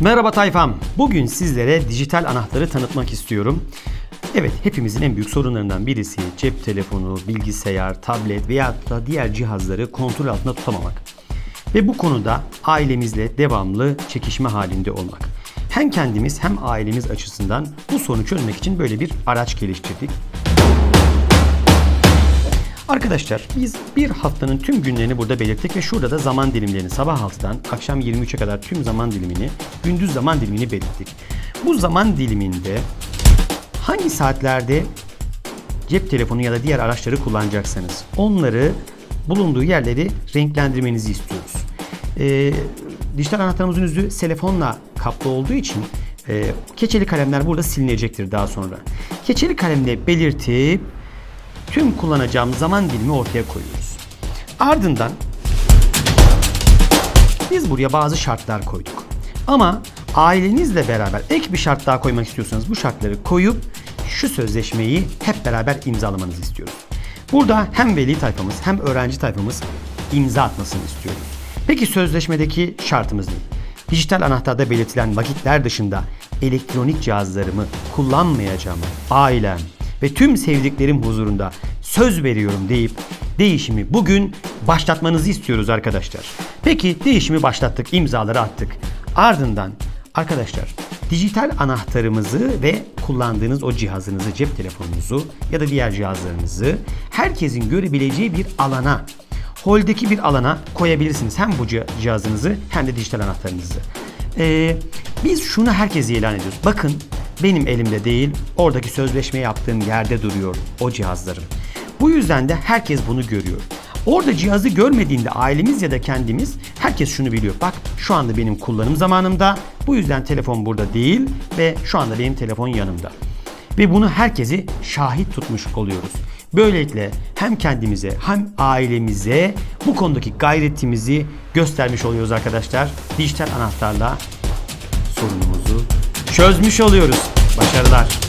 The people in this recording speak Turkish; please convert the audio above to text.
Merhaba tayfam. Bugün sizlere dijital anahtarı tanıtmak istiyorum. Evet, hepimizin en büyük sorunlarından birisi cep telefonu, bilgisayar, tablet veya da diğer cihazları kontrol altında tutamamak. Ve bu konuda ailemizle devamlı çekişme halinde olmak. Hem kendimiz hem ailemiz açısından bu sorunu çözmek için böyle bir araç geliştirdik. Arkadaşlar biz bir haftanın tüm günlerini burada belirttik ve şurada da zaman dilimlerini sabah 6'dan akşam 23'e kadar tüm zaman dilimini, gündüz zaman dilimini belirttik. Bu zaman diliminde hangi saatlerde cep telefonu ya da diğer araçları kullanacaksanız onları bulunduğu yerleri renklendirmenizi istiyoruz. Ee, dijital anahtarımızın yüzü telefonla kaplı olduğu için e, keçeli kalemler burada silinecektir daha sonra. Keçeli kalemle belirtip tüm kullanacağım zaman dilimi ortaya koyuyoruz. Ardından biz buraya bazı şartlar koyduk. Ama ailenizle beraber ek bir şart daha koymak istiyorsanız bu şartları koyup şu sözleşmeyi hep beraber imzalamanızı istiyoruz. Burada hem veli tayfamız hem öğrenci tayfamız imza atmasını istiyoruz. Peki sözleşmedeki şartımız ne? Dijital anahtarda belirtilen vakitler dışında elektronik cihazlarımı kullanmayacağım. Ailem ve tüm sevdiklerim huzurunda söz veriyorum deyip değişimi bugün başlatmanızı istiyoruz arkadaşlar. Peki değişimi başlattık, imzaları attık. Ardından arkadaşlar dijital anahtarımızı ve kullandığınız o cihazınızı, cep telefonunuzu ya da diğer cihazlarınızı herkesin görebileceği bir alana holdeki bir alana koyabilirsiniz. Hem bu cih- cihazınızı hem de dijital anahtarınızı. Ee, biz şunu herkese ilan ediyoruz. Bakın benim elimde değil, oradaki sözleşme yaptığım yerde duruyor o cihazlarım. Bu yüzden de herkes bunu görüyor. Orada cihazı görmediğinde ailemiz ya da kendimiz herkes şunu biliyor. Bak şu anda benim kullanım zamanımda. Bu yüzden telefon burada değil ve şu anda benim telefon yanımda. Ve bunu herkesi şahit tutmuş oluyoruz. Böylelikle hem kendimize hem ailemize bu konudaki gayretimizi göstermiş oluyoruz arkadaşlar. Dijital anahtarla sorunumuzu çözmüş oluyoruz. Başarılar.